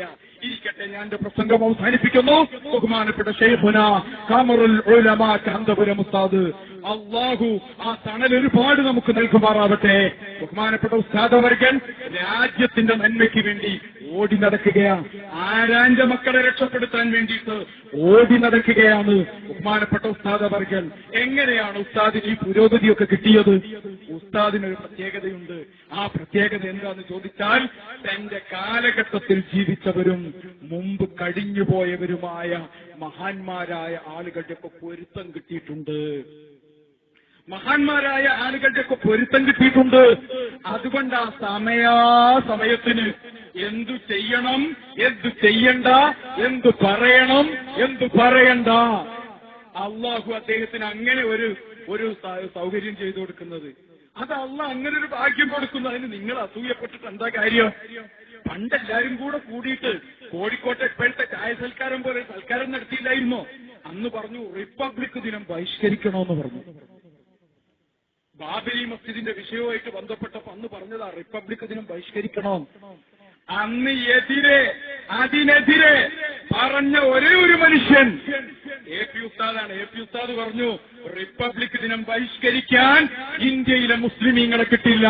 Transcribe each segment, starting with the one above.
ഞാൻ പ്രസംഗം അവസാനിപ്പിക്കുന്നു. ബഹുമാനപ്പെട്ട ഷെയ്ഖുന കാമറുൽ ഉലമാ കാന്തപുരം ഉസ്താദ്. അള്ളാഹു ആ തണൽ ഒരുപാട് നമുക്ക് നൽകുമാറാവട്ടെ. ബഹുമാനപ്പെട്ട ഉസ്താദവർഗൻ രാജ്യത്തിന്റെ നന്മയ്ക്ക് വേണ്ടി ഓടി നടക്കുകയാണ്. ആരാന്റെ മക്കളെ രക്ഷപ്പെടുത്താൻ വേണ്ടിയിട്ട് ഓടി നടക്കുകയാണ് ബഹുമാനപ്പെട്ട ഉസ്താദവർഗൻ എങ്ങനെയാണ് ഉസ്താദിന് ഈ പുരോഗതിയൊക്കെ കിട്ടിയത്? ഉസ്താദിനൊരു പ്രത്യേകതയുണ്ട്. ആ പ്രത്യേകത എന്താന്ന് ചോദിച്ചാൽ തന്റെ കാലഘട്ടത്തിൽ ജീവിച്ചവരും മുമ്പ് കഴിഞ്ഞുപോയവരുമായ മഹാന്മാരായ ആളുകളുടെ ഒക്കെ പൊരുത്തം കിട്ടിയിട്ടുണ്ട്. മഹാന്മാരായ ആളുകളുടെ ഒക്കെ പൊരുത്തം കിട്ടിയിട്ടുണ്ട്. അതുകൊണ്ട് ആ സമയാസമയത്തിന് എന്തു ചെയ്യണം എന്തു ചെയ്യണ്ട എന്തു പറയണം എന്തു പറയണ്ട. അള്ളാഹു അദ്ദേഹത്തിന് അങ്ങനെ ഒരു ഒരു സൗകര്യം ചെയ്തു കൊടുക്കുന്നത്. അത് അള്ള അങ്ങനെ ഒരു ഭാഗ്യം കൊടുക്കുന്നു. അതിന് നിങ്ങൾ അസൂയപ്പെട്ടിട്ട് എന്താ കാര്യം? പണ്ട് എല്ലാരും കൂടെ കൂടിയിട്ട് കോഴിക്കോട്ടെ ഇപ്പോഴത്തെ ചായ സൽക്കാരം പോലെ സൽക്കാരം നടത്തിയില്ലായിരുന്നോ? അന്ന് പറഞ്ഞു റിപ്പബ്ലിക് ദിനം ബഹിഷ്കരിക്കണമെന്ന് പറഞ്ഞു. ബാബരി മസ്ജിദിന്റെ വിഷയവുമായിട്ട് ബന്ധപ്പെട്ടപ്പോ അന്ന് പറഞ്ഞതാ റിപ്പബ്ലിക് ദിനം ബഹിഷ്കരിക്കണം അന്ന് എതിരെ അതിനെതിരെ പറഞ്ഞ ഒരേ ഒരു മനുഷ്യൻ. എ പി ഉസ്താദാണ്. എ പി ഉസ്താദ് പറഞ്ഞു റിപ്പബ്ലിക് ദിനം ബഹിഷ്കരിക്കാൻ ഇന്ത്യയിലെ മുസ്ലിമീങ്ങളെ കിട്ടില്ല.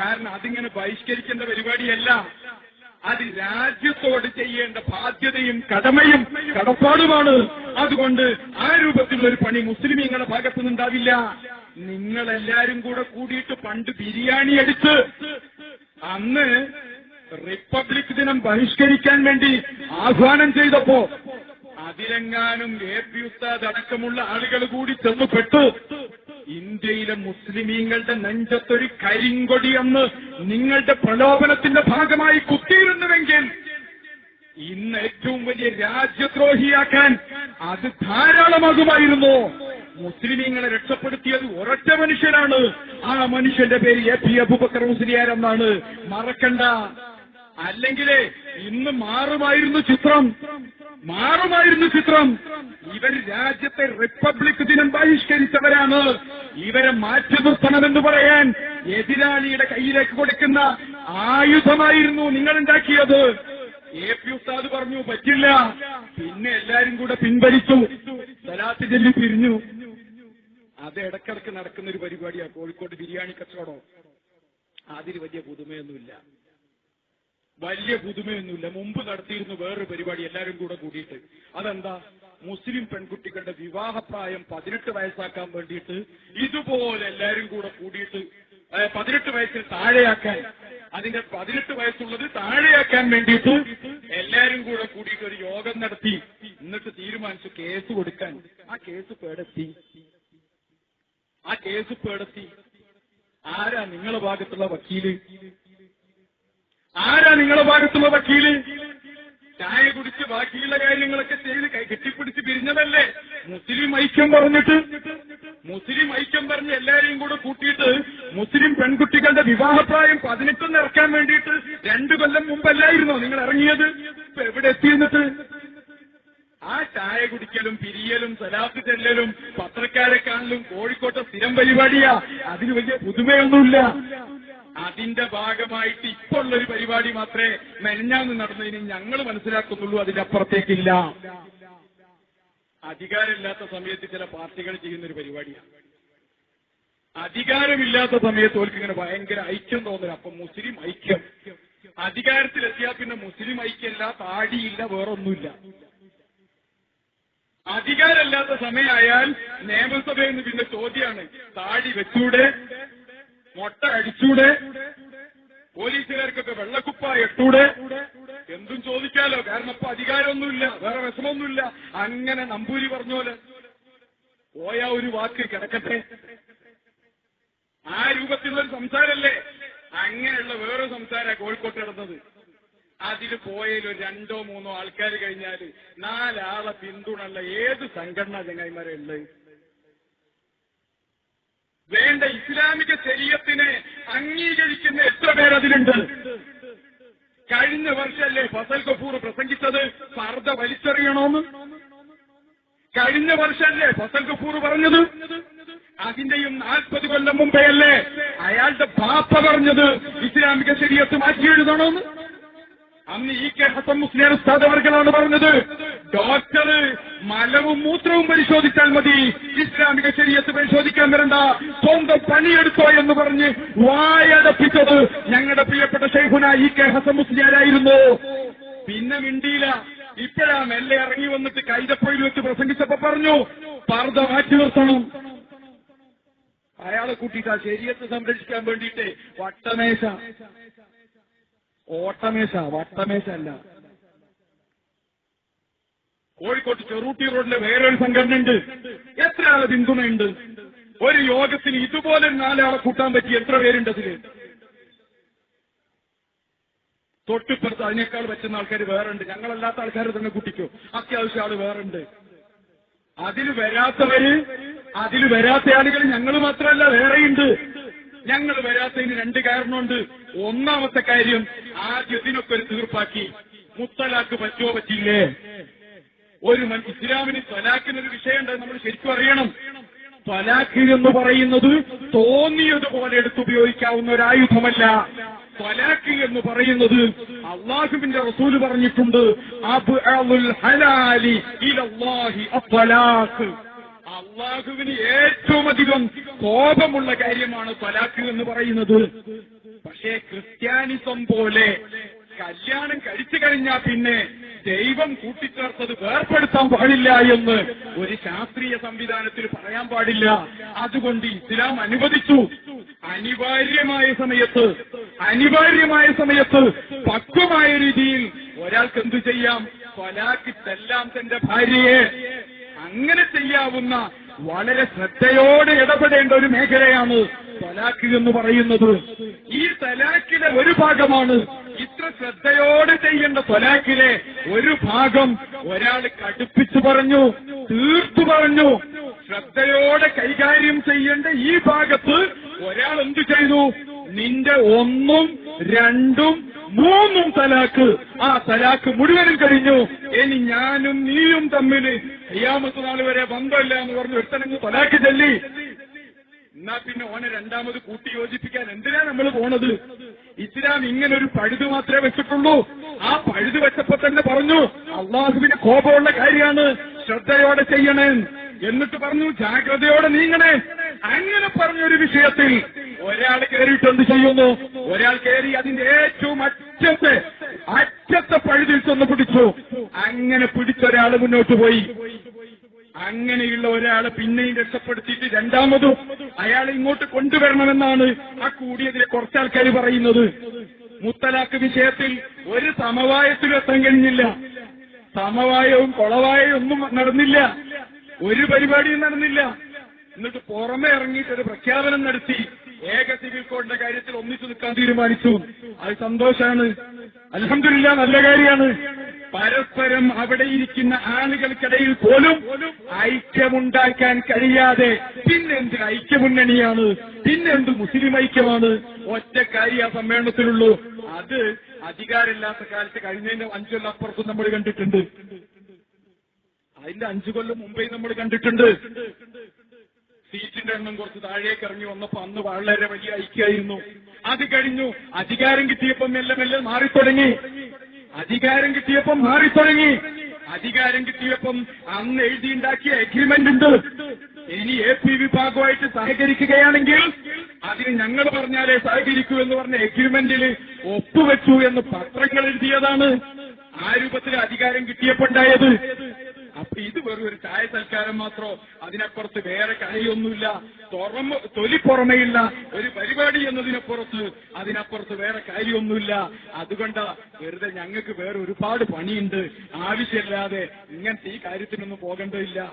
കാരണം അതിങ്ങനെ ബഹിഷ്കരിക്കേണ്ട പരിപാടിയല്ല. അത് രാജ്യത്തോട് ചെയ്യേണ്ട ബാധ്യതയും കടമയും കടപ്പാടുമാണ്. അതുകൊണ്ട് ആ രൂപത്തിലുള്ള ഒരു പണി മുസ്ലിമീങ്ങളുടെ ഭാഗത്തു നിന്നുണ്ടാവില്ല. നിങ്ങളെല്ലാരും കൂടെ കൂടിയിട്ട് പണ്ട് ബിരിയാണി അടിച്ച് അന്ന് റിപ്പബ്ലിക് ദിനം ബഹിഷ്കരിക്കാൻ വേണ്ടി ആഹ്വാനം ചെയ്തപ്പോ അതിരങ്ങാനും എ പി ഉസ്താദ് അടക്കമുള്ള ആളുകൾ കൂടി ചെന്നുപെട്ടു. ഇന്ത്യയിലെ മുസ്ലിമീങ്ങളുടെ നെഞ്ചത്തൊരു കരിങ്കൊടി എന്ന് നിങ്ങളുടെ പ്രലോഭനത്തിന്റെ ഭാഗമായി കുത്തിയിരുന്നുവെങ്കിൽ ഇന്ന് ഏറ്റവും വലിയ രാജ്യദ്രോഹിയാക്കാൻ അത് ധാരാളമാകുമായിരുന്നു. മുസ്ലിമീങ്ങളെ രക്ഷപ്പെടുത്തിയത് ഒരൊറ്റ മനുഷ്യനാണ് ആ മനുഷ്യന്റെ പേര് എ പി അബുബക്കർ മുസ്ലിയാർ എന്നാണ്. മറക്കണ്ട. അല്ലെങ്കിലേ ഇന്ന് മാറുമായിരുന്നു ചിത്രം. മാറുമായിരുന്നു ചിത്രം. ഇവർ രാജ്യത്തെ റിപ്പബ്ലിക് ദിനം ബഹിഷ്കരിച്ചവരാണ്. ഇവരെ മാറ്റി നിർത്തണമെന്ന് പറയാൻ എതിരാളിയുടെ കയ്യിലേക്ക് കൊടുക്കുന്ന ആയുധമായിരുന്നു നിങ്ങൾ ഉണ്ടാക്കിയത് എ പി ഉസ്താദ് പറഞ്ഞു പറ്റില്ല. പിന്നെ എല്ലാരും കൂടെ പിൻവലിച്ചു. സലാത്ത് ചെല്ലി പിരിഞ്ഞു. അത് ഇടക്കിടക്ക് നടക്കുന്ന ഒരു പരിപാടിയാണ് കോഴിക്കോട് ബിരിയാണി കച്ചവടം. അതിന് വലിയ പുതുമയൊന്നുമില്ല. വലിയ പുതുമയൊന്നുമില്ല. മുമ്പ് നടത്തിയിരുന്നു വേറൊരു പരിപാടി എല്ലാവരും കൂടെ കൂടിയിട്ട്. അതെന്താ? മുസ്ലിം പെൺകുട്ടികളുടെ വിവാഹപ്രായം പതിനെട്ട് വയസ്സാക്കാൻ വേണ്ടിയിട്ട് ഇതുപോലെ എല്ലാവരും കൂടെ കൂടിയിട്ട് പതിനെട്ട് വയസ്സിൽ താഴെയാക്കാൻ അതിന്റെ പതിനെട്ട് വയസ്സുള്ളത് താഴെയാക്കാൻ വേണ്ടിയിട്ട് എല്ലാവരും കൂടെ കൂടിയിട്ട് ഒരു യോഗം നടത്തി. എന്നിട്ട് തീരുമാനിച്ചു കേസ് കൊടുക്കാൻ. ആ കേസ് പേടെത്തി. ആ കേസ് പേടെത്തി. ആരാ നിങ്ങളെ ഭാഗത്തുള്ള വക്കീൽ? നിങ്ങളെ ഭാഗത്തുള്ള വക്കീൽ. ചായ കുടിച്ച് ബാക്കിയുള്ള കാര്യങ്ങളൊക്കെ ചെയ്ത് കെട്ടിപ്പിടിച്ച് പിരിഞ്ഞതല്ലേ? മുസ്ലിം ഐക്യം പറഞ്ഞിട്ട്. മുസ്ലിം ഐക്യം പറഞ്ഞ് എല്ലാരെയും കൂടെ കൂട്ടിയിട്ട് മുസ്ലിം പെൺകുട്ടികളുടെ വിവാഹപ്രായം പതിനെട്ടൊന്ന് ഇറക്കാൻ വേണ്ടിയിട്ട് രണ്ടു കൊല്ലം മുമ്പല്ലായിരുന്നോ നിങ്ങൾ ഇറങ്ങിയത്? ഇപ്പൊ എവിടെ എത്തിയെന്നിട്ട്? ആ ചായ കുടിക്കലും പിരിയലും സലാത്ത് ചെല്ലലും പത്രക്കാരെ കാണലും കോഴിക്കോട്ടെ സ്ഥിരം പരിപാടിയാ. അതിന് വലിയ പുതുമയൊന്നുമില്ല. അതിന്റെ ഭാഗമായിട്ട് ഇപ്പോൾ ഉള്ള ഒരു പരിപാടി മാത്രമേ മെനഞ്ഞാന്ന് നടന്നതിന് ഞങ്ങൾ മനസ്സിലാക്കുന്നുള്ളൂ അതിന്റെ അപ്പുറത്തേക്കില്ല അധികാരമില്ലാത്ത സമയത്ത് ചില പാർട്ടികൾ ചെയ്യുന്ന ഒരു പരിപാടിയാണ്. അധികാരമില്ലാത്ത സമയത്ത് അവർക്ക് ഇങ്ങനെ ഭയങ്കര ഐക്യം തോന്നുന്നു അപ്പൊ മുസ്ലിം ഐക്യം. അധികാരത്തിലെത്തിയാൽ പിന്നെ മുസ്ലിം ഐക്യമല്ല താടിയില്ല വേറൊന്നുമില്ല. അധികാരമില്ലാത്ത സമയമായാൽ നിയമസഭയിൽ നിന്ന് പിന്നെ ചോദ്യമാണ് താടി വെച്ചൂടെ? മൊട്ട അടിച്ചൂടെ? പോലീസുകാർക്കൊക്കെ വെള്ളക്കുപ്പ എട്ടൂടെ എന്തും ചോദിക്കാലോ. കാരണം ഇപ്പൊ അധികാരമൊന്നുമില്ല. വേറെ വിഷമമൊന്നുമില്ല. അങ്ങനെ നമ്പൂരി പറഞ്ഞോൽ. പോയ ഒരു വാക്ക് കിടക്കട്ടെ. ആ രൂപത്തിലുള്ള ഒരു സംസാരല്ലേ? അങ്ങനെയുള്ള വേറൊരു സംസാര കോഴിക്കോട്ട് കിടന്നത് അതിൽ പോയതിൽ ഒരു രണ്ടോ മൂന്നോ ആൾക്കാർ കഴിഞ്ഞാൽ നാലാളെ പിന്തുണയുള്ള ഏത് സംഘടനാ ചങ്ങായിമാരെ ഉള്ളത്? വേണ്ട ഇസ്ലാമിക ശരീരത്തിനെ അംഗീകരിക്കുന്ന എത്ര പേരതിലുണ്ട്? കഴിഞ്ഞ വർഷമല്ലേ ഫസൽ കപൂർ പ്രസംഗിച്ചത്? പർദ്ദ വലിച്ചെറിയണമെന്ന് കഴിഞ്ഞ വർഷമല്ലേ ഫസൽ കപൂർ പറഞ്ഞത്? അതിന്റെയും നാൽപ്പത് കൊല്ലം മുമ്പേ അല്ലേ അയാളുടെ പാപ്പ പറഞ്ഞത് ഇസ്ലാമിക ശരീരത്ത് മാറ്റി എഴുതണമെന്ന് അന്ന് ഈ കെ ഹസൻ മുസ്ലിം ഉസ്താദ് പറഞ്ഞത് ഡോക്ടർ മലവും മൂത്രവും പരിശോധിച്ചാൽ മതി. ഇസ്ലാമിക ശരീരത്ത് പരിശോധിക്കാൻ വരണ്ട. സ്വന്തം പണിയെടുത്തോ എന്ന് പറഞ്ഞ് വായടപ്പിച്ചത് ഞങ്ങളുടെ പ്രിയപ്പെട്ട ഷെയ്ഖുന ഈ കെ ഹസൻ മുസ്ലിയാരായിരുന്നു. പിന്നെ മിണ്ടിയില്ല. ഇപ്പോഴാ മെല്ലെ ഇറങ്ങി വന്നിട്ട് കൈതപ്പൊയിൽ വെച്ച് പ്രസംഗിച്ചപ്പോ പറഞ്ഞു പർദ്ദ മാറ്റി നിർത്തണം. അയാളെ കൂട്ടിയിട്ട് ആ ശരീരത്തെ സംരക്ഷിക്കാൻ വേണ്ടിയിട്ട് വട്ടമേശ. ഓട്ടമേശ വട്ടമേശ അല്ല. കോഴിക്കോട്ട് ചെറുട്ടി റോഡിലെ വേറൊരു സംഘടനയുണ്ട്. എത്ര ആളെ പിന്തുണയുണ്ട്? ഒരു യോഗത്തിന് ഇതുപോലെ നാലാളെ കൂട്ടാൻ പറ്റി എത്ര പേരുണ്ട് അതിൽ? തൊട്ടിപ്പുറത്ത് അതിനേക്കാൾ പറ്റുന്ന ആൾക്കാർ വേറെ ഉണ്ട് ഞങ്ങളല്ലാത്ത ആൾക്കാർ തന്നെ കൂട്ടിക്കോ. അത്യാവശ്യം ആൾ വേറെ ഉണ്ട് അതിൽ വരാത്തവര് അതിൽ വരാത്ത ആളുകൾ ഞങ്ങൾ മാത്രമല്ല വേറെയുണ്ട്. ഞങ്ങൾ വരാത്തതിന് രണ്ട് കാരണമുണ്ട്. ഒന്നാമത്തെ കാര്യം ആദ്യത്തിനൊക്കെ ഒരു തീർപ്പാക്കി. മുത്തലാക്ക് പറ്റുമോ പറ്റില്ലേ ഒരു ഇസ്ലാമിന് ഇസ്ലാമിന് തൊലാക്കിനൊരു വിഷയമുണ്ട് നമ്മൾ ശരിക്കും അറിയണം. തൊലാഖ് എന്ന് പറയുന്നത് തോന്നിയതുപോലെ എടുത്തുപയോഗിക്കാവുന്ന ഒരു ആയുധമല്ല തൊലാഖ് എന്ന് പറയുന്നത് അള്ളാഹുവിന്റെ റസൂൽ പറഞ്ഞിട്ടുണ്ട് ഹലാലി അള്ളാഹുവിന് ഏറ്റവും അധികം കോപമുള്ള കാര്യമാണ് തലാഖ് എന്ന് പറയുന്നത്. പക്ഷേ ക്രിസ്ത്യാനിസം പോലെ കല്യാണം കഴിച്ചു കഴിഞ്ഞാൽ പിന്നെ ദൈവം കൂട്ടിച്ചേർത്തത് വേർപ്പെടുത്താൻ പാടില്ല എന്ന് ഒരു ശാസ്ത്രീയ സംവിധാനത്തിൽ പറയാൻ പാടില്ല. അതുകൊണ്ട് ഇസ്ലാം അനുവദിച്ചു. അനിവാര്യമായ സമയത്ത് അനിവാര്യമായ സമയത്ത് പക്വമായ രീതിയിൽ ഒരാൾക്ക് എന്തു ചെയ്യാം? കൊലാക്ക് ചെല്ലാം തന്റെ ഭാര്യയെ. അങ്ങനെ ചെയ്യാവുന്ന വളരെ ശ്രദ്ധയോടെ ഇടപെടേണ്ട ഒരു മേഖലയാണ് തലാഖ് എന്ന് പറയുന്നത്. ഈ തലാഖിലെ ഒരു ഭാഗമാണ് ഇത്ര ശ്രദ്ധയോടെ ചെയ്യേണ്ട തൊലാക്കിലെ ഒരു ഭാഗം ഒരാൾ കടുപ്പിച്ചു പറഞ്ഞു തീർത്തു പറഞ്ഞു. ശ്രദ്ധയോടെ കൈകാര്യം ചെയ്യേണ്ട ഈ ഭാഗത്ത് ഒരാൾ എന്തു ചെയ്തു? നിന്റെ ഒന്നും രണ്ടും മൂന്നും തലാക്ക്. ആ തലാക്ക് മുഴുവനും കഴിഞ്ഞു. ഇനി ഞാനും നീയും തമ്മിൽ അയ്യാമത്തെ നാൾ വരെ ബന്ധമില്ല എന്ന് പറഞ്ഞു ഒരുത്തനങ്ങ് തലാക്ക് ചൊല്ലി. എന്നാ പിന്നെ ഓനെ രണ്ടാമത് കൂട്ടി യോജിപ്പിക്കാൻ എന്തിനാ നമ്മൾ പോണത്? ഇസ്ലാം ഇങ്ങനെ ഒരു പഴുത് മാത്രമേ വെച്ചിട്ടുള്ളൂ. ആ പഴുത് വെച്ചപ്പോ തന്നെ പറഞ്ഞു അള്ളാഹുവിന് കോപമുള്ള കാര്യമാണ്. ശ്രദ്ധയോടെ ചെയ്യണേ. എന്നിട്ട് പറഞ്ഞു ജാഗ്രതയോടെ നീങ്ങണേ. അങ്ങനെ പറഞ്ഞൊരു വിഷയത്തിൽ ഒരാൾ കയറിയിട്ട് എന്ത് ചെയ്യുന്നു? ഒരാൾ കയറി അതിന്റെ ഏറ്റവും അറ്റത്തെ അറ്റത്തെ പഴുതിൽ ചെന്ന് പിടിച്ചു. അങ്ങനെ പിടിച്ചൊരാൾ മുന്നോട്ട് പോയി. അങ്ങനെയുള്ള ഒരാളെ പിന്നെയും രക്ഷപ്പെടുത്തിയിട്ട് രണ്ടാമതും അയാളെ ഇങ്ങോട്ട് കൊണ്ടുവരണമെന്നാണ് ആ കൂടിയതിലെ കുറച്ചാൾക്കാർ പറയുന്നത്. മുത്തലാഖ് വിഷയത്തിൽ ഒരു സമവായത്തിലും എത്താൻ കഴിഞ്ഞില്ല സമവായവും കൊളവായവും ഒന്നും നടന്നില്ല. ഒരു പരിപാടിയും നടന്നില്ല. എന്നിട്ട് പുറമെ ഇറങ്ങിയിട്ട് ഒരു പ്രഖ്യാപനം നടത്തി. ഏക സിവിൽ കോഡിന്റെ കാര്യത്തിൽ ഒന്നിച്ചു നിൽക്കാൻ തീരുമാനിച്ചു. അത് സന്തോഷമാണ് അലഹമില്ല നല്ല കാര്യമാണ്. പരസ്പരം അവിടെ ഇരിക്കുന്ന ആളുകൾക്കിടയിൽ പോലും ഐക്യമുണ്ടാക്കാൻ കഴിയാതെ പിന്നെന്ത് ഐക്യമുന്നണിയാണ് പിന്നെന്ത് മുസ്ലിം ഐക്യമാണ്? ഒറ്റ കാര്യ സമ്മേളനത്തിലുള്ളൂ. അത് അധികാരമില്ലാത്ത കാലത്ത് കഴിഞ്ഞതിന്റെ അഞ്ചൊല്ലം അപ്പുറത്തും നമ്മൾ കണ്ടിട്ടുണ്ട്. അതിന്റെ അഞ്ചു കൊല്ലം മുമ്പേ നമ്മൾ കണ്ടിട്ടുണ്ട്. സീറ്റിന്റെ എണ്ണം കുറച്ച് താഴേക്ക് ഇറങ്ങി വന്നപ്പോ അന്ന് വളരെ വലിയ ഐക്യമായിരുന്നു. അത് കഴിഞ്ഞു. അധികാരം കിട്ടിയപ്പം മെല്ലെ മെല്ലെ മാറിത്തുടങ്ങി. അധികാരം കിട്ടിയപ്പം മാറിത്തുടങ്ങി. അധികാരം കിട്ടിയപ്പം അന്ന് എഴുതിയുണ്ടാക്കിയ എഗ്രിമെന്റ് ഉണ്ട്. ഇനി എ പി വിഭാഗമായിട്ട് സഹകരിക്കുകയാണെങ്കിൽ അതിന് ഞങ്ങൾ പറഞ്ഞാലേ സഹകരിക്കൂ എന്ന് പറഞ്ഞ എഗ്രിമെന്റിൽ ഒപ്പുവെച്ചു എന്ന് പത്രങ്ങൾ എഴുതിയതാണ്. ആ രൂപത്തിൽ അധികാരം കിട്ടിയപ്പോണ്ടായത് അപ്പൊ ഇത് വെറും ഒരു ചായ സൽക്കാരം മാത്രോ. അതിനപ്പുറത്ത് വേറെ കലയൊന്നുമില്ല തുറമ തൊലി പുറമെയുള്ള ഒരു പരിപാടി എന്നതിനപ്പുറത്ത് അതിനപ്പുറത്ത് വേറെ കാര്യമൊന്നുമില്ല. അതുകൊണ്ട് വെറുതെ ഞങ്ങൾക്ക് വേറെ ഒരുപാട് പണിയുണ്ട്. ആവശ്യമില്ലാതെ ഇങ്ങനത്തെ ഈ കാര്യത്തിനൊന്നും പോകേണ്ടതില്ല.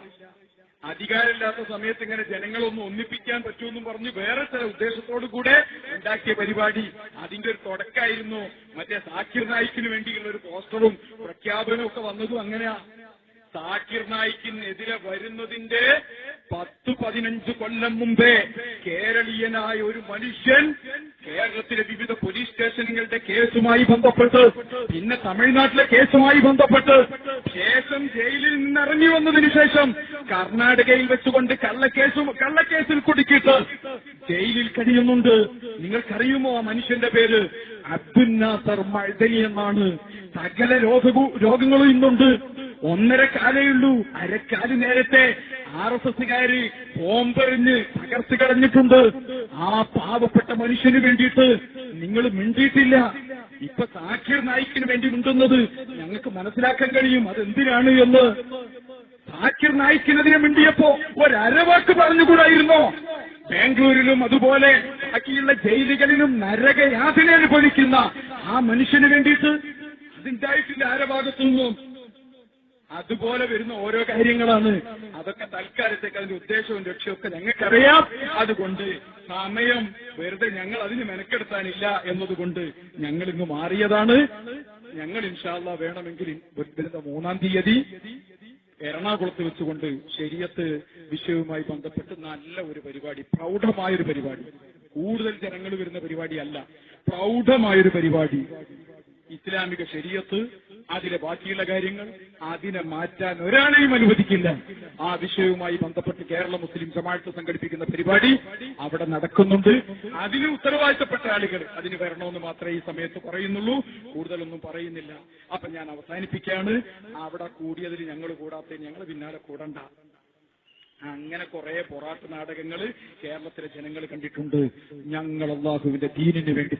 അധികാരമില്ലാത്ത സമയത്ത് ഇങ്ങനെ ജനങ്ങളൊന്നും ഒന്നിപ്പിക്കാൻ പറ്റുമെന്നും പറഞ്ഞ് വേറെ ചില ഉദ്ദേശത്തോടു കൂടെ ഉണ്ടാക്കിയ പരിപാടി. അതിന്റെ ഒരു തുടക്കമായിരുന്നു മറ്റേ സാക്കിർ നായിക്കിന് വേണ്ടിയുള്ള ഒരു പോസ്റ്ററും പ്രഖ്യാപനവും ഒക്കെ വന്നതും അങ്ങനെയാ. സാക്കിർ നായിക്കിനെതിരെ വരുന്നതിന്റെ പത്ത് പതിനഞ്ച് കൊല്ലം മുമ്പേ കേരളീയനായ ഒരു മനുഷ്യൻ കേരളത്തിലെ വിവിധ പോലീസ് സ്റ്റേഷനുകളുടെ കേസുമായി ബന്ധപ്പെട്ട് പിന്നെ തമിഴ്നാട്ടിലെ കേസുമായി ബന്ധപ്പെട്ട് ശേഷം ജയിലിൽ നിന്ന് ഇറങ്ങി വന്നതിന് ശേഷം കർണാടകയിൽ വെച്ചുകൊണ്ട് കള്ളക്കേസും കള്ളക്കേസിൽ കുടുക്കിയിട്ട് ജയിലിൽ കഴിയുന്നുണ്ട്. നിങ്ങൾക്കറിയുമോ ആ മനുഷ്യന്റെ പേര്? അബ്ദുൽ നാസർ മഴദനി എന്നാണ്. സകല രോഗ രോഗങ്ങളും ഇന്നുണ്ട്. ഒന്നര കാലയുള്ളൂ. അരക്കാൽ നേരത്തെ ആർ എസ് എസുകാര് ബോംബെറിഞ്ഞ് തകർത്ത് കളഞ്ഞിട്ടുണ്ട്. ആ പാവപ്പെട്ട മനുഷ്യന് വേണ്ടിയിട്ട് നിങ്ങൾ മിണ്ടിയിട്ടില്ല. ഇപ്പൊ സാക്കിർ നായിക്കിന് വേണ്ടി മിണ്ടുന്നത് ഞങ്ങൾക്ക് മനസ്സിലാക്കാൻ കഴിയും. അതെന്തിനാണ് എന്ന്. സാക്കിർ നായിക്കിനെതിരെ മിണ്ടിയപ്പോ ഒരവാക്ക് പറഞ്ഞുകൂടായിരുന്നോ? ബാംഗ്ലൂരിലും അതുപോലെ ബാക്കിയുള്ള ജയിലുകളിലും നരകയാതന അനുഭവിക്കുന്ന ആ മനുഷ്യന് വേണ്ടിയിട്ട് അതുണ്ടായിട്ടില്ല ആരെ ഭാഗത്തു നിന്നും അതുപോലെ വരുന്ന ഓരോ കാര്യങ്ങളാണ്. അതൊക്കെ തൽക്കാലത്തേക്ക് അതിന്റെ ഉദ്ദേശവും ലക്ഷ്യമൊക്കെ ഞങ്ങൾക്കറിയാം. അതുകൊണ്ട് സമയം വെറുതെ ഞങ്ങൾ അതിന് മെനക്കെടുത്താനില്ല എന്നതുകൊണ്ട് ഞങ്ങൾ ഇങ്ങ് മാറിയതാണ്. ഞങ്ങൾ ഇൻഷാല്ല വേണമെങ്കിൽ വരുന്ന മൂന്നാം തീയതി എറണാകുളത്ത് വെച്ചുകൊണ്ട് ശരിയത്ത് വിഷയവുമായി ബന്ധപ്പെട്ട് നല്ല ഒരു പരിപാടി പ്രൗഢമായൊരു പരിപാടി. കൂടുതൽ ജനങ്ങൾ വരുന്ന പരിപാടിയല്ല പ്രൗഢമായൊരു പരിപാടി. ഇസ്ലാമിക ശരീരത്ത് അതിലെ ബാക്കിയുള്ള കാര്യങ്ങൾ അതിനെ മാറ്റാൻ ഒരാളെയും അനുവദിക്കില്ല. ആ വിഷയവുമായി ബന്ധപ്പെട്ട് കേരള മുസ്ലിം ജമാഅത്ത് സംഘടിപ്പിക്കുന്ന പരിപാടി അവിടെ നടക്കുന്നുണ്ട്. അതിന് ഉത്തരവാദിത്തപ്പെട്ട ആളുകൾ അതിന് വരണമെന്ന് മാത്രമേ ഈ സമയത്ത് പറയുന്നുള്ളൂ. കൂടുതലൊന്നും പറയുന്നില്ല. അപ്പൊ ഞാൻ അവസാനിപ്പിക്കുകയാണ്. അവിടെ കൂടിയതിൽ ഞങ്ങൾ കൂടാത്ത ഞങ്ങൾ പിന്നാലെ കൂടണ്ട. അങ്ങനെ കുറെ പൊറാട്ട് നാടകങ്ങൾ കേരളത്തിലെ ജനങ്ങൾ കണ്ടിട്ടുണ്ട്. ഞങ്ങൾ അള്ളാഹുവിന്റെ ദീനിന് വേണ്ടി